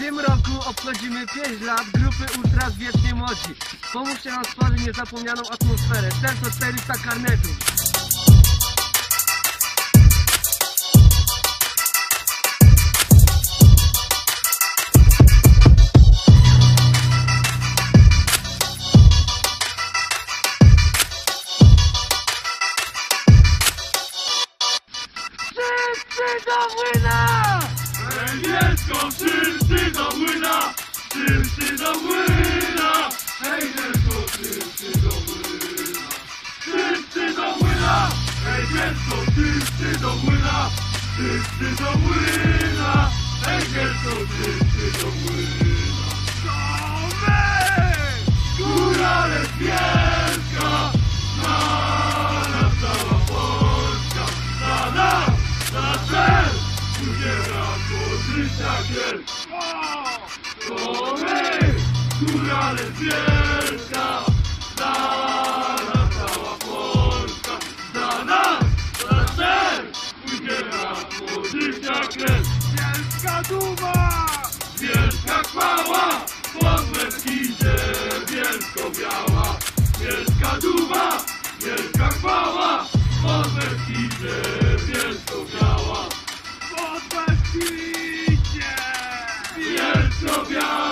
tym roku obchodzimy 5 lat grupy Ultras Wiecznie Młodzi. Pomóżcie nam stworzyć niezapomnianą atmosferę. Serce 400 karnetów. Wszyscy do młyna! Niebiesko, wszyscy do młyna! Wszyscy do młyna! Hej, dziecko, do młyna! Wszyscy do młyna! Hej, dziecko, do młyna! Wszyscy do młyna! Udziela życia kiel! To my! Góra lesbieska! Znana cała Polska! Za nas! Za cel! Udziela życia kiel! Wielka duma! Wielka chwała! Pod Meskidzie bielsko-biała! Wielka duma! Wielka chwała! Ethiopia!